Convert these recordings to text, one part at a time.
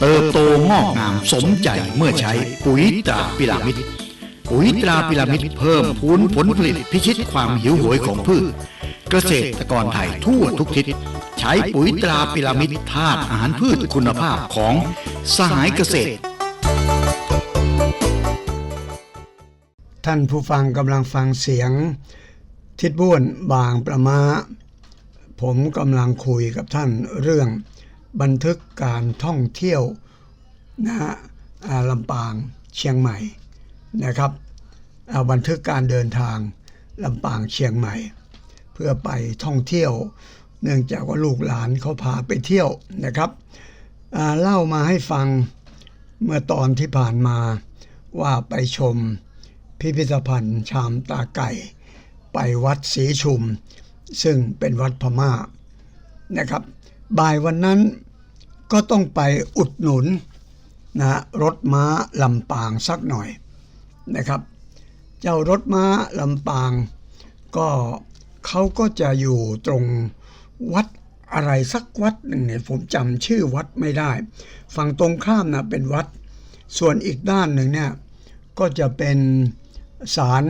เติบโตงอกงามสมใจเมื่อใช้ปุ๋ยตราพิรามิดปุ๋ยตราพิรามิดเพิ่มพูนผลผลิตพิชิตความหิวโหยของพืช เกษตรกรไทยทั่วทุกทิศ ใช้ปุ๋ยตราพิรามิดธาตุอาหารพืชคุณภาพของสหายเกษตร ท่านผู้ฟังกำลังฟังเสียง ทิดบ้วนบางประมาผมกำลังคุยกับท่านเรื่อง บันทึกการท่องเที่ยวนะฮะลำปางเชียงใหม่นะครับบันทึกการเดินทางลำปางเชียงใหม่ เพื่อไปท่องเที่ยว เนื่องจากว่าลูกหลานเขาพาไปเที่ยวนะครับเล่ามาให้ฟังเมื่อตอนที่ผ่านมาว่าไปชมพิพิธภัณฑ์ชามตาไก่ ไปวัดศรีชุม ซึ่งเป็นวัดพม่านะครับ บ่ายวันนั้นก็ต้องไปอุดหนุนนะรถม้าลำปางสักหน่อยนะครับ เจ้ารถม้าลำปาง ก็เขาก็จะอยู่ตรงวัดอะไรสักวัดหนึ่งเนี่ยผมจำชื่อวัดไม่ได้ ฝั่งตรงข้ามนะเป็นวัด ส่วนอีกด้านหนึ่งเนี่ยก็จะเป็นศาล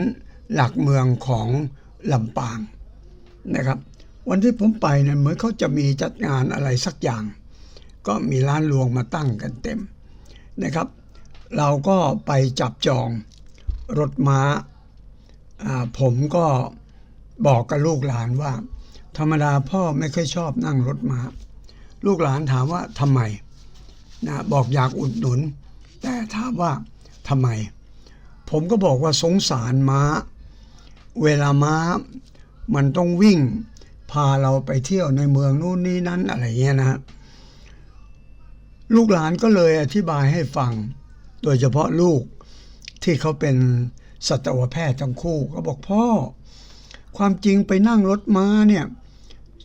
หลักเมืองของลำปางนะครับ วันที่ผมไปเนี่ยเหมือนเขาจะมีจัดงานอะไรสักอย่าง ก็มีร้านรวงมาตั้งกันเต็มนะครับ เราก็ไปจับจองรถม้าอ่าผมก็บอกกับลูกหลานว่า ธรรมดาพ่อไม่ค่อยชอบนั่งรถม้า ลูกหลานถามว่าทำไมนะบอกอยากอุดหนุน แต่ถามว่าทำไม ผมก็บอกว่าสงสารม้า เวลาม้ามันต้องวิ่ง พาเราไปเที่ยวในเมืองนู่นนี่นั้นอะไรเงี้ยนะ ลูกหลานก็เลยอธิบายให้ฟัง โดยเฉพาะลูกที่เขาเป็นสัตวแพทย์ทั้งคู่ก็บอกพ่อ ความจริงไปนั่งรถม้าเนี่ย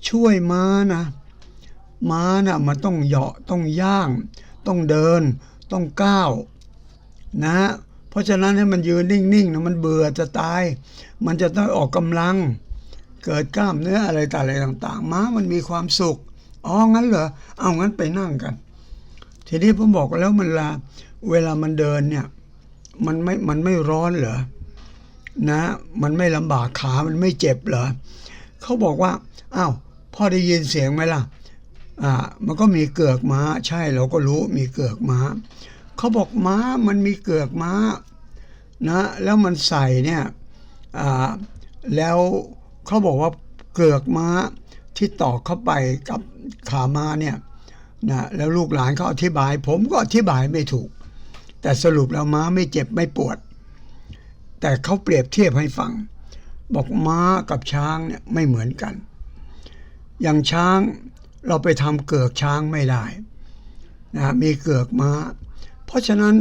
ช่วยม้านะม้าน่ะมันต้องเหาะต้องย่าง ต้องเดิน ต้องก้าวนะเพราะฉะนั้นให้มันยืนนิ่งๆนะมันเบื่อจะตาย มันจะต้องออกกำลัง เกิดกล้ามเนื้ออะไรต่างอะไรต่าง ๆ ม้ามันมีความสุขอ๋องั้นเหรอเอางั้นไปนั่งกัน ทีนี้ผมบอกแล้วมันลาเวลามันเดินเนี่ยมันไม่มันไม่ร้อนเหรอนะ มันไม่ลำบากขามันไม่เจ็บเหรอเขาบอกว่าอ้าวพ่อได้ยินเสียงไหมล่ะอ่ามันก็มีเกือกม้า ใช่เราก็รู้มีเกือกม้าเขาบอกม้ามันมีเกือกม้านะแล้วมันใส่เนี่ยอ่าแล้ว เขาบอกว่าเกือกม้าที่ต่อเข้าไปกับขาม้าเนี่ยนะแล้วลูกหลานเขาอธิบาย ผมก็อธิบายไม่ถูก แต่สรุปแล้วม้าไม่เจ็บไม่ปวด แต่เขาเปรียบเทียบให้ฟัง บอกม้ากับช้างเนี่ยไม่เหมือนกัน อย่างช้างเราไปทำเกือกช้างไม่ได้นะมีเกือกม้า เพราะฉะนั้น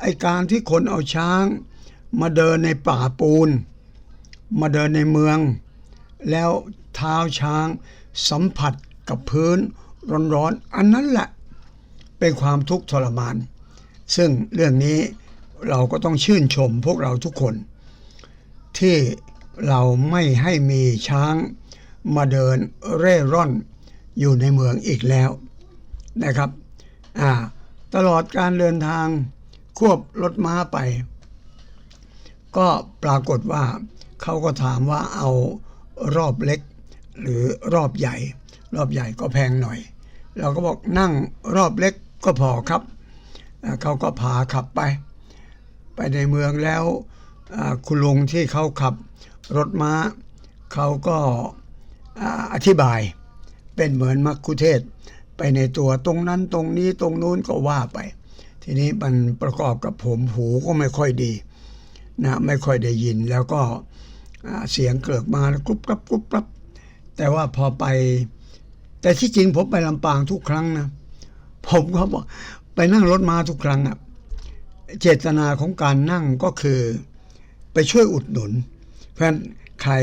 ไอการที่คนเอาช้าง มาเดินในป่าปูน มาเดินในเมือง แล้วเท้าช้างสัมผัสกับพื้นร้อนๆ อันนั้นแหละเป็นความทุกข์ทรมาน ซึ่งเรื่องนี้เราก็ต้องชื่นชมพวกเราทุกคน ที่เราไม่ให้มีช้างมาเดินเร่ร่อนอยู่ในเมืองอีกแล้วนะครับตลอดการเดินทางควบรถม้าไป ก็ปรากฏว่าเขาก็ถามว่าเอา รอบเล็ก หรือรอบใหญ่ รอบใหญ่ก็แพงหน่อย เราก็บอกนั่งรอบเล็กก็พอครับ เขาก็พาขับไป ไปในเมืองแล้วคุณลุงที่เขาขับรถม้า เขาก็อ่าอธิบายเป็นเหมือนมักคุเทศไปในตัวตรงนั้นตรงนี้ตรงนู้นก็ว่าไป ทีนี้มันประกอบกับผมหูก็ไม่ค่อยดีนะไม่ค่อยได้ยินแล้วก็ เสียงเกิดมาแล้วกรุบกรับกรุบกรับ แต่ว่าพอไป แต่ที่จริงผมไปลำปางทุกครั้งนะผมก็บอกไปนั่งรถมาทุกครั้งอะเจตนาของการนั่งก็คือไปช่วยอุดหนุน เพราะฉะนั้นใคร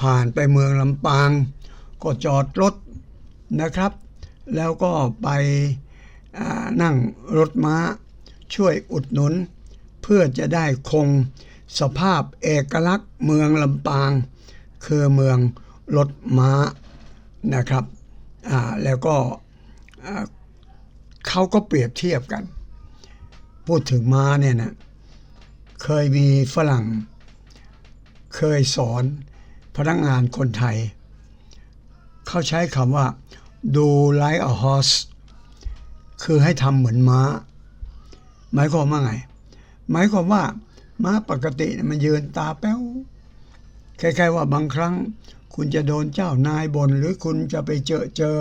ผ่านไปเมืองลำปาง ก็จอดรถนะครับ แล้วก็ไปนั่งรถม้าช่วยอุดหนุน เพื่อจะได้คง สภาพเอกลักษณ์เมืองลำปาง คือเมืองรถม้านะครับแล้วก็เขาก็เปรียบเทียบกัน พูดถึงม้าเนี่ยนะเคยมีฝรั่ง เคยสอนพนักงานคนไทย เขาใช้คำว่า do like a horse คือให้ทำเหมือนม้า หมายความว่าไง หมายความว่า ม้าปกติมันยืนตาแป้วคล้ายๆว่าบางครั้ง คุณจะโดนเจ้านายบน่นหรือคุณจะไปเจอเจอ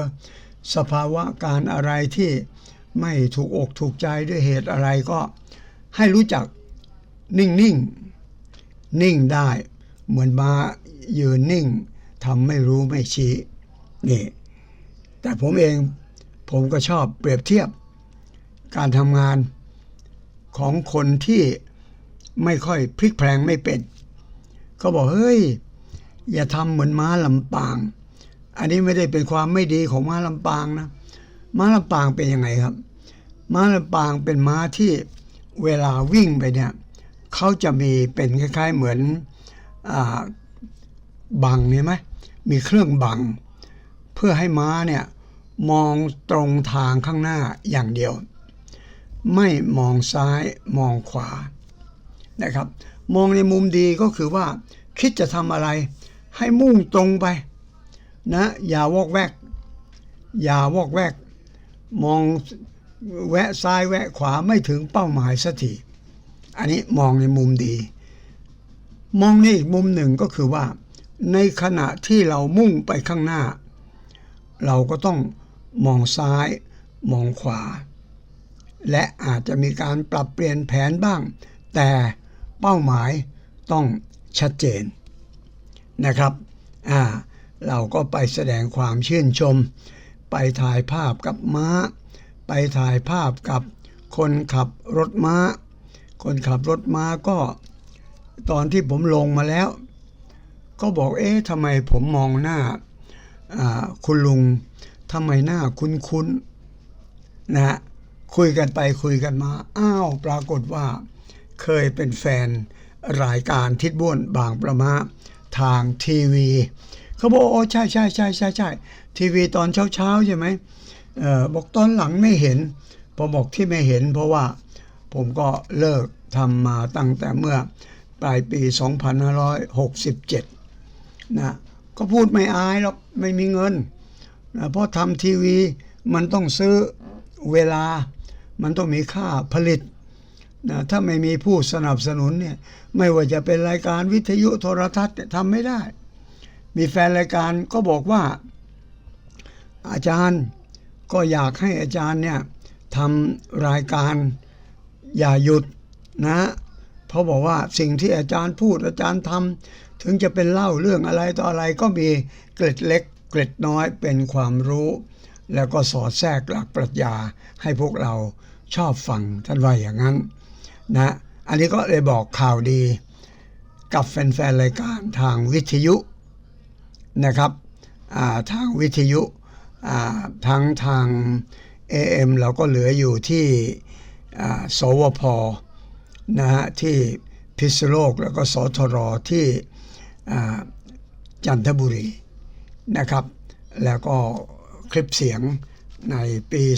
สภาวะการอะไรที่ไม่ถูกอกถูกใจด้วยเหตุอะไรก็ ให้รู้จักนิ่งนิ่งๆนิ่งได้ เหมือนมายืนนิ่งทำไม่รู้ไม่ชี้นี่แต่ผมเองผมก็ชอบเปรียบเทียบการทำงานของคนที่ ไม่ค่อยพลิกแพลงไม่เป็น ก็บอกเฮ้ย อย่าทำเหมือนม้าลำปาง อันนี้ไม่ได้เป็นความไม่ดีของม้าลำปางนะ ม้าลำปางเป็นยังไงครับ ม้าลำปางเป็นม้าที่เวลาวิ่งไปเนี่ยเขาจะมีเป็นคล้าย ๆ เหมือนอบังเนี่ยไหมมีเครื่องบัง เพื่อให้ม้าเนี่ยมองตรงทางข้างหน้าอย่างเดียว ไม่มองซ้ายมองขวา นะครับ มองในมุมดีก็คือว่า คิดจะทำอะไร ให้มุ่งตรงไปนะอย่าวอกแวก อย่าวอกแวก มองแวะซ้ายแวะขวาไม่ถึงเป้าหมายสักทีอันนี้มองในมุมดี มองในอีกมุมหนึ่งก็คือว่า ในขณะที่เรามุ่งไปข้างหน้า เราก็ต้องมองซ้าย มองขวา และอาจจะมีการปรับเปลี่ยนแผนบ้าง แต่ เป้าหมายต้องชัดเจนนะครับอ่าเราก็ไปแสดงความชื่นชม ไปถ่ายภาพกับม้า ไปถ่ายภาพกับคนขับรถม้า คนขับรถม้าก็ตอนที่ผมลงมาแล้ว ก็บอกเอ๊ะทำไมผมมองหน้าคุณลุงทำไมหน้าคุ้นๆนะฮะคุยกันไปคุยกันมา อ้าว ปรากฏว่า เคยเป็นแฟนรายการทิดบ้วนบางประมาทางทีวีเขาบอกโอ้ใช่ใช่ใช่ใช่ใช่ทีวีตอนเช้าเช้าใช่ไหมเออบอกตอนหลังไม่เห็นพอบอกที่ไม่เห็น เพราะว่าผมก็เลิกทำมาตั้งแต่เมื่อปลายปี 2567 นะ ก็พูดไม่อายหรอกไม่มีเงินนะเพราะทำทีวีมันต้องซื้อเวลา มันต้องมีค่าผลิต นะถ้าไม่มีผู้สนับสนุนเนี่ยไม่ว่าจะเป็นรายการวิทยุโทรทัศน์ทำไม่ได้ มีแฟนรายการก็บอกว่า อาจารย์ก็อยากให้อาจารย์เนี่ยทำรายการอย่าหยุดนะเพราะบอกว่าสิ่งที่อาจารย์พูดอาจารย์ทำถึงจะเป็นเล่าเรื่องอะไรต่ออะไรก็มีเกร็ดเล็ก เกร็ดน้อยเป็นความรู้ แล้วก็สอดแทรกหลักปรัชญาให้พวกเราชอบฟังท่านว่าอย่างนั้น นะอันนี้ก็เลยบอกข่าวดีกับแฟนๆรายการทางวิทยุนะครับทางวิทยุทั้งทาง AM เราก็เหลืออยู่ที่สวพนะฮะที่พิษโลกแล้วก็สทรที่จันทบุรีนะครับ แล้วก็คลิปเสียงในปี 2569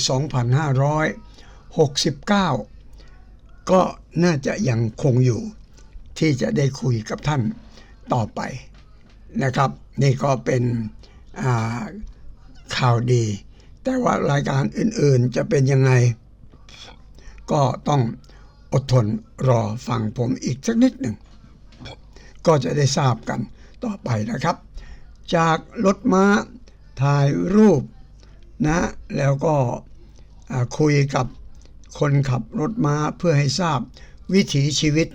ก็น่าจะยังคงอยู่ที่จะได้คุยกับท่านต่อไปนะครับ นี่ก็เป็นข่าวดี แต่ว่ารายการอื่นๆจะเป็นยังไง ก็ต้องอดทนรอฟังผมอีกสักนิดหนึ่ง ก็จะได้ทราบกันต่อไปนะครับ จากรถม้าถ่ายรูปนะ แล้วก็คุยกับ คนขับรถม้าเพื่อให้ทราบวิถีชีวิต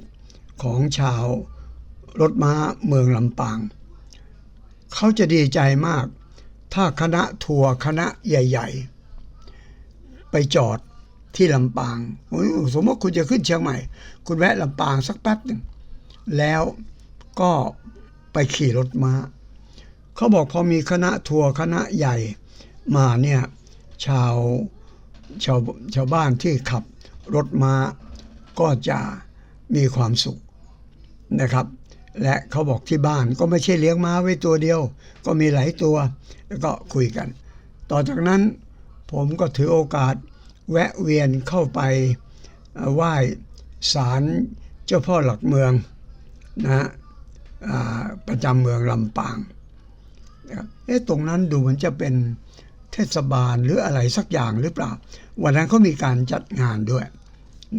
ของชาวรถม้าเมืองลำปาง เขาจะดีใจมาก ถ้าคณะทัวร์คณะใหญ่ ๆ ไปจอดที่ลำปาง สมมติคุณจะขึ้นเชียงใหม่ คุณแวะลำปางสักแป๊บหนึ่ง แล้วก็ไปขี่รถม้า เขาบอกพอมีคณะทัวร์คณะใหญ่มาเนี่ย ชาว ชาวชาวบ้านที่ขับรถม้าก็จะมีความสุขนะครับ และเขาบอกที่บ้านก็ไม่ใช่เลี้ยงม้าไว้ตัวเดียว ก็มีหลายตัว แล้วก็คุยกัน ต่อจากนั้นผมก็ถือโอกาสแวะเวียนเข้าไปไหว้ศาลเจ้าพ่อหลักเมืองนะประจำเมืองลำปางนะครับเอ๊ะตรงนั้นดูเหมือนจะเป็น เทศบาลหรืออะไรสักอย่างหรือเปล่า วันนั้นเขามีการจัดงานด้วย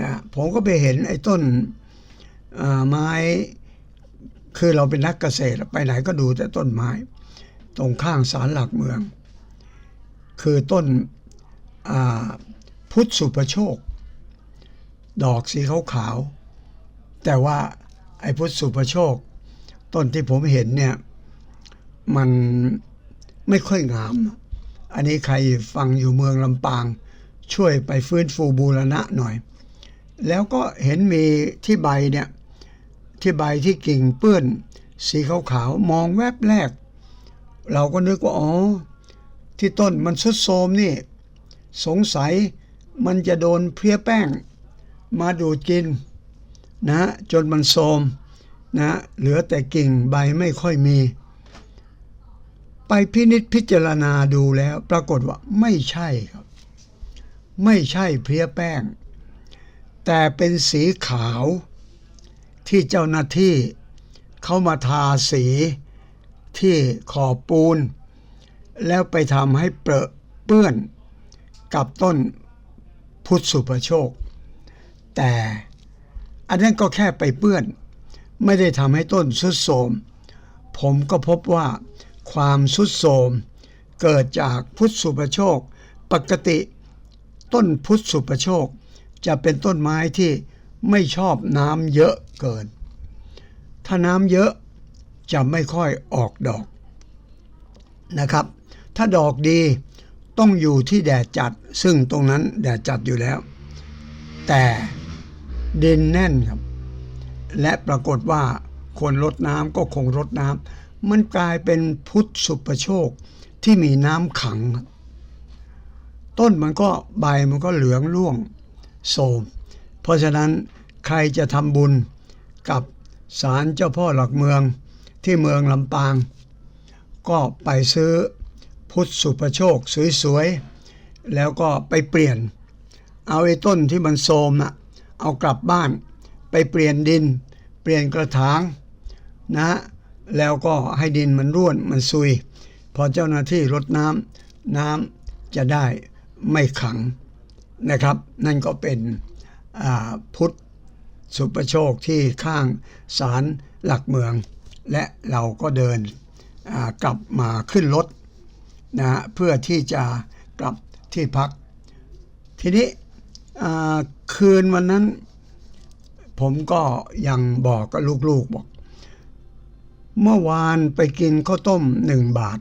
นะผมก็ไปเห็นไอ้ต้นไม้คือเราเป็นนักเกษตรไปไหนก็ดูแต่ต้นไม้ ตรงข้างศาลหลักเมือง คือต้นพุทธสุประโชค ดอกสีขาวๆแต่ว่าไอ้พุทธสุประโชค ต้นที่ผมเห็นเนี่ย มันไม่ค่อยงาม อันนี้ใครฟังอยู่เมืองลำปาง ช่วยไปฟื้นฟูบูรณะหน่อย แล้วก็เห็นมีที่ใบเนี่ย ที่ใบที่กิ่งเปื้อนสีขาวๆมองแวบแรก เราก็นึกว่าอ๋อ ที่ต้นมันสุดโทมนี่ สงสัยมันจะโดนเพลี้ยแป้ง มาดูดกินนะจนมันโทมนะเหลือแต่กิ่งใบไม่ค่อยมี ไปพินิษพิจารณาดูแล้วปรากฏว่าไม่ใช่ครับ ไม่ใช่เพลียแป้ง แต่เป็นสีขาวที่เจ้าหน้าที่เขามาทาสีที่ขอบปูน แล้วไปทำให้เปรอะเปื้อนกับต้นพุทธสุประโชค แต่อันนั้นก็แค่ไปเปื้อน ไม่ได้ทำให้ต้นสุดโทรมผมก็พบว่า ความสุดโทมเกิดจากพุทธสุประโชค ปกติ ต้นพุทธสุประโชค จะเป็นต้นไม้ที่ไม่ชอบน้ำเยอะเกิน ถ้าน้ำเยอะจะไม่ค่อยออกดอกนะครับ ถ้าดอกดีต้องอยู่ที่แดดจัด ซึ่งตรงนั้นแดดจัดอยู่แล้ว แต่ดินแน่นครับ และปรากฏว่าคนรดน้ำก็คงรดน้ำ มันกลายเป็นพุทธสุประโชคที่มีน้ำขัง ต้นมันก็ใบมันก็เหลืองร่วงโทรมเพราะฉะนั้นใครจะทำบุญกับศาลเจ้าพ่อหลักเมืองที่เมืองลำปาง ก็ไปซื้อพุทธสุประโชคสวยๆ แล้วก็ไปเปลี่ยน เอาไอ้ต้นที่มันโทรมน่ะเอากลับบ้าน ไปเปลี่ยนดิน เปลี่ยนกระถางนะ แล้วก็ให้ดินมันร่วนมันซุย พอเจ้าหน้าที่รดน้ำน้ำจะได้ไม่ขังนะครับ นั่นก็เป็นพุทธสุประโชคที่ข้างศาลหลักเมือง และเราก็เดินกลับมาขึ้นรถนะเพื่อที่จะกลับที่พัก ทีนี้คืนวันนั้น ผมก็ยังบอกกับลูกๆบอก เมื่อวานไปกินข้าวต้มหนึ่งบาท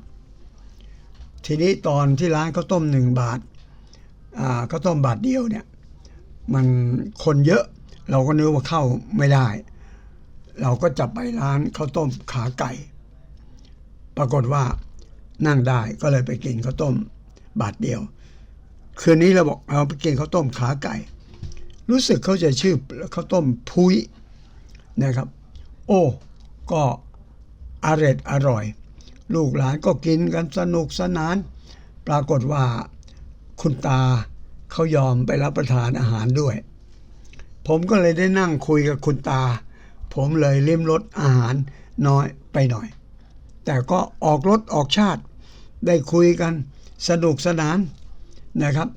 ทีนี้ตอนที่ร้านข้าวต้มหนึ่งบาทอ่าข้าวต้มบาทเดียวเนี่ย มันคนเยอะเราก็นึกว่าเข้าไม่ได้ เราก็จะไปร้านข้าวต้มขาไก่ ปรากฏว่านั่งได้ก็เลยไปกินข้าวต้มบาทเดียว คืนนี้เราบอกเอาไปกินข้าวต้มขาไก่ รู้สึกเขาจะชื่อข้าวต้มพุ้ยนะครับ โอ้ก็ อร่อยอร่อย ลูกหลานก็กินกันสนุกสนาน ปรากฏว่าคุณตาเขายอมไปรับประทานอาหารด้วย ผมก็เลยได้นั่งคุยกับคุณตา ผมเลยเลิ้มรสอาหารน้อยไปหน่อย แต่ก็ออกรถออกชาติ ได้คุยกันสนุกสนานนะครับ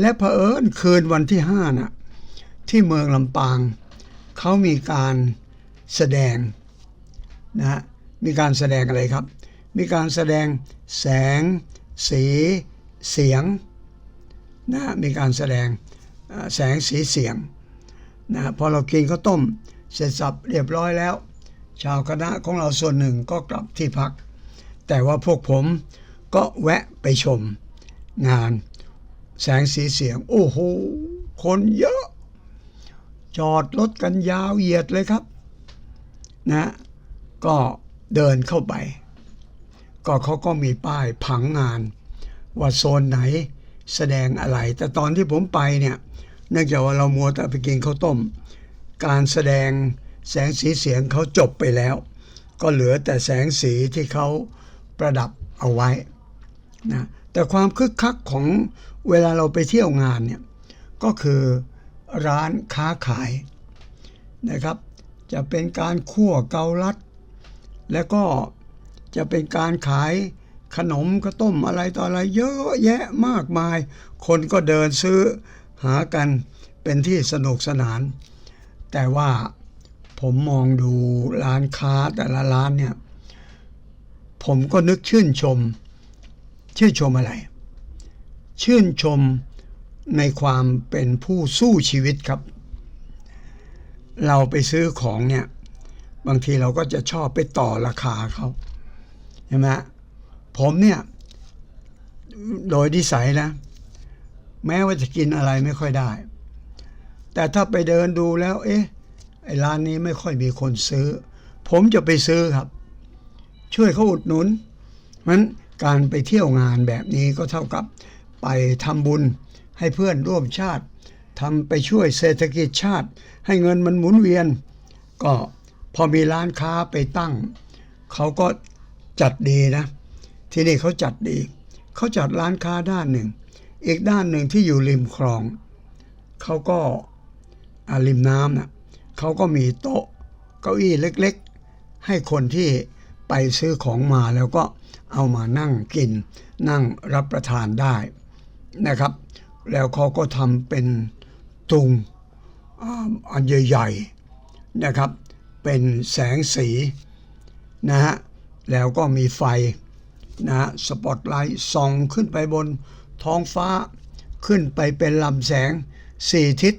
และเผอิญคืนวันที่ห้าน่ะที่เมืองลำปาง เขามีการแสดงนะฮะ มีการแสดงอะไรครับ มีการแสดงแสง สี เสียงนะมีการแสดงแสงสีเสียงนะฮะพอเรากินข้าวต้ม เสร็จสับเรียบร้อยแล้ว ชาวคณะของเราส่วนหนึ่งก็กลับที่พัก แต่ว่าพวกผมก็แวะไปชม งาน แสงสีเสียง โอ้โห คนเยอะ จอดรถกันยาวเหยียดเลยครับ นะ ก็ เดินเข้าไป ก็เขาก็มีป้ายผังงาน ว่าโซนไหนแสดงอะไร แต่ตอนที่ผมไปเนี่ยเนื่องจากว่าเรามัวแต่ไปกินข้าวต้ม การแสดงแสงสีเสียงเขาจบไปแล้ว ก็เหลือแต่แสงสีที่เขาประดับเอาไว้นะแต่ความคึกคักของเวลาเราไปเที่ยวงานเนี่ยก็คือร้านค้าขายนะครับ จะเป็นการคั่วเกาลัด แล้วก็จะเป็นการขายขนมข้าวต้มอะไรต่ออะไรเยอะแยะมากมาย คนก็เดินซื้อหากันเป็นที่สนุกสนาน แต่ว่าผมมองดูร้านค้าแต่ละร้านเนี่ย ผมก็นึกชื่นชม ชื่นชมอะไร ชื่นชมในความเป็นผู้สู้ชีวิตครับ เราไปซื้อของเนี่ย บางทีเราก็จะชอบไปต่อราคาเขาใช่ไหมผมเนี่ย โดยนิสัยนะ แม้ว่าจะกินอะไรไม่ค่อยได้ แต่ถ้าไปเดินดูแล้ว เอ๊ะไอ้ร้านนี้ไม่ค่อยมีคนซื้อ ผมจะไปซื้อครับ ช่วยเขาอุดหนุนมันการไปเที่ยวงานแบบนี้ก็เท่ากับไปทำบุญให้เพื่อนร่วมชาติทำไปช่วยเศรษฐกิจชาติ ให้เงินมันหมุนเวียน ก็ พอมีร้านค้าไปตั้ง เขาก็จัดดีนะ ที่นี่เขาจัดดี เขาจัดร้านค้าด้านหนึ่ง อีกด้านหนึ่งที่อยู่ริมคลอง เขาก็ริมน้ำนะเขาก็มีโต๊ะเก้าอี้เล็กๆ ให้คนที่ไปซื้อของมาแล้วก็เอามานั่งกิน นั่งรับประทานได้นะครับ แล้วเขาก็ทำเป็นตุงอันใหญ่ๆนะครับ เป็นแสงสีนะฮะแล้วก็มีไฟนะฮะสปอตไลท์ส่องขึ้นไปบนท้องฟ้าขึ้นไปเป็นลำแสงสี่ทิศ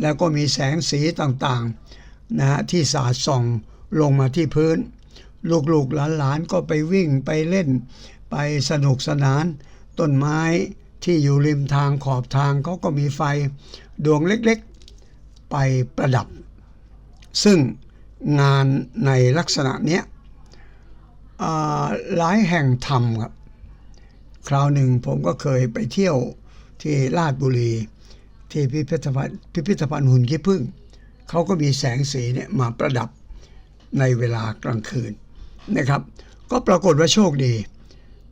แล้วก็มีแสงสีต่างๆนะฮะที่สาดส่องลงมาที่พื้น ลูกๆหลานๆก็ไปวิ่งไปเล่น ไปสนุกสนาน ต้นไม้ที่อยู่ริมทางขอบทางเขาก็มีไฟดวงเล็กๆ ไปประดับ ซึ่ง งานในลักษณะเนี้ยหลายแห่งทำครับคราวหนึ่งผมก็เคยไปเที่ยวที่ลาดบุรี ที่พิพิธภัณฑ์พิพิธภัณฑ์หุ่นขี้ผึ้งเขาก็มีแสงสีเนี่ยมาประดับในเวลากลางคืนนะครับ ก็ปรากฏว่าโชคดี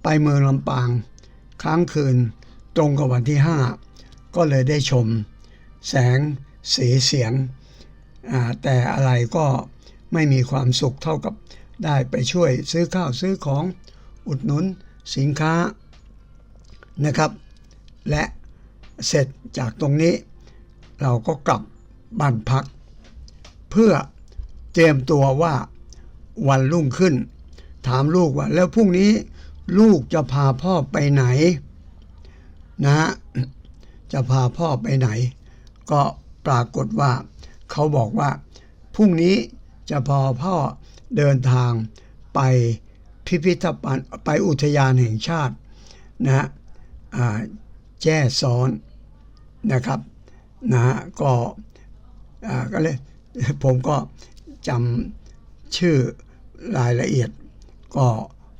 ไปเมืองลำปางค้างคืนตรงกับวันที่ 5 ก็เลยได้ชม แสงสีเสียงแต่อะไรก็ ไม่มีความสุขเท่ากับได้ไปช่วยซื้อข้าวซื้อของอุดหนุนสินค้านะครับ และเสร็จจากตรงนี้ เราก็กลับบ้านพัก เพื่อเตรียมตัวว่าวันรุ่งขึ้น ถามลูกว่าแล้วพรุ่งนี้ลูกจะพาพ่อไปไหนนะฮะจะพาพ่อไปไหน ก็ปรากฏว่า เขาบอกว่าพรุ่งนี้ จะพาพ่อเดินทางไปพิพิธภัณฑ์ไปอุทยานแห่งชาตินะแจ้ซ้อนนะครับนะก็ก็เลยผมก็จำชื่อรายละเอียด ก็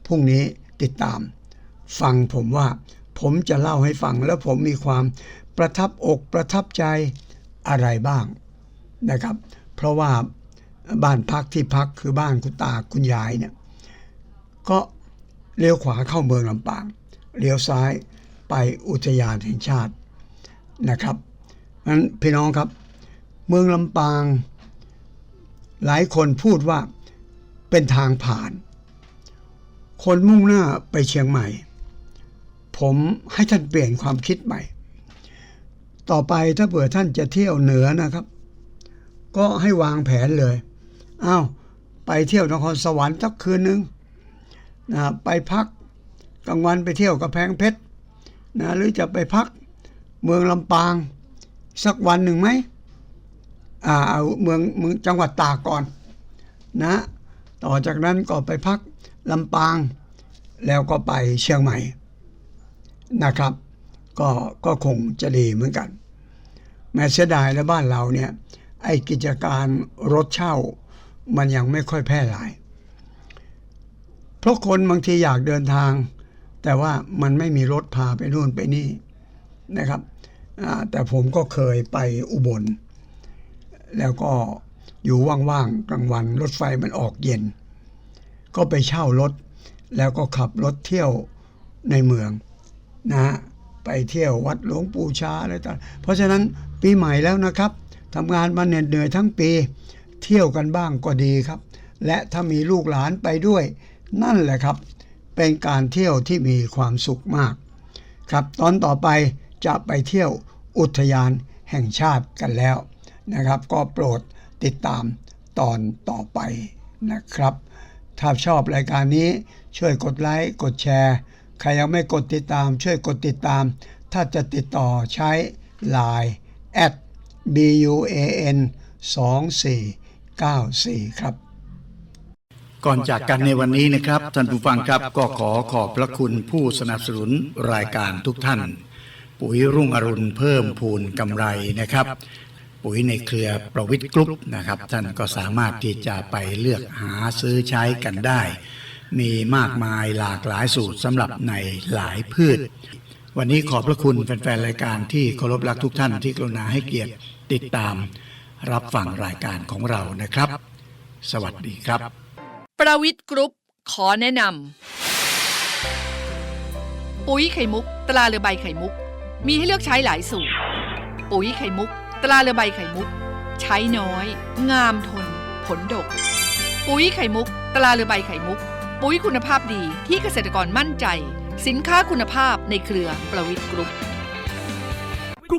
พรุ่งนี้ติดตาม ฟังผมว่าผมจะเล่าให้ฟังแล้วผมมีความประทับอกประทับใจอะไรบ้างนะครับ เพราะว่า บ้านพักที่พักคือบ้านคุณตาคุณยายเนี่ยก็เลี้ยวขวาเข้าเมืองลำปางเลี้ยวซ้ายไปอุทยานแห่งชาตินะครับนั้นพี่น้องครับ เมืองลำปาง หลายคนพูดว่าเป็นทางผ่าน คนมุ่งหน้าไปเชียงใหม่ ผมให้ท่านเปลี่ยนความคิดใหม่ ต่อไปถ้าเผื่อท่านจะเที่ยวเหนือนะครับ ก็ให้วางแผนเลย อ้าวไปเที่ยวนครสวรรค์สักคืนนึงนะไปพักกลางวันไปเที่ยวกระแพงเพชรนะหรือจะไปพักเมืองลำปาง สักวันหนึ่งไหมอ่าเอาเมืองเมืองจังหวัดตากก่อนนะต่อจากนั้นก็ไปพักลำปาง แล้วก็ไปเชียงใหม่นะครับ ก็ก็คงจะดีเหมือนกัน แม้เสียดายแล้วบ้านเราเนี่ยไอ้กิจการรถเช่า มันยังไม่ค่อยแพร่หลาย เพราะคนบางทีอยากเดินทาง แต่ว่ามันไม่มีรถพาไปนู่นไปนี่นะครับแต่ผมก็เคยไปอุบล แล้วก็อยู่ว่างๆกลางวันรถไฟมันออกเย็น ก็ไปเช่ารถ แล้วก็ขับรถเที่ยวในเมืองนะไปเที่ยววัดหลวงปู่ชาอะไรต่างเพราะฉะนั้นปีใหม่แล้วนะครับทำงานมาเหน็ดเหนื่อยทั้งปี เที่ยวกันบ้างก็ดีครับ และถ้ามีลูกหลานไปด้วย นั่นแหละครับ เป็นการเที่ยวที่มีความสุขมาก ครับตอนต่อไปจะไปเที่ยวอุทยานแห่งชาติกันแล้วนะครับ ก็โปรดติดตามตอนต่อไปนะครับ ถ้าชอบรายการนี้ช่วยกดไลค์กดแชร์ ใครยังไม่กดติดตาม ช่วยกดติดตาม ถ้าจะติดต่อใช้ Line at @buan24 94 ครับ ก่อนจากกันในวันนี้นะครับท่านผู้ฟังครับก็ขอขอบพระคุณผู้สนับสนุนรายการทุกท่าน ปุ๋ยรุ่งอรุณเพิ่มพูนกำไรนะครับ ปุ๋ยในเครือประวิทย์กรุ๊ปนะครับ ท่านก็สามารถที่จะไปเลือกหาซื้อใช้กันได้ มีมากมายหลากหลายสูตรสำหรับในหลายพืชวันนี้ขอบพระคุณแฟนๆ รายการที่เคารพรักทุกท่านที่กรุณาให้เกียรติติดตาม รับฟังรายการของเรานะครับ สวัสดีครับ ประวิทย์กรุ๊ปขอแนะนำปุ๋ยไข่มุก ตราเรือใบไข่มุก มีให้เลือกใช้หลายสูตร ปุ๋ยไข่มุก ตราเรือใบไข่มุก ใช้น้อย งามทน ผลดก ปุ๋ยไข่มุก ตราเรือใบไข่มุก ปุ๋ยคุณภาพดีที่เกษตรกรมั่นใจ สินค้าคุณภาพในเครือประวิทย์กรุ๊ปเพิ่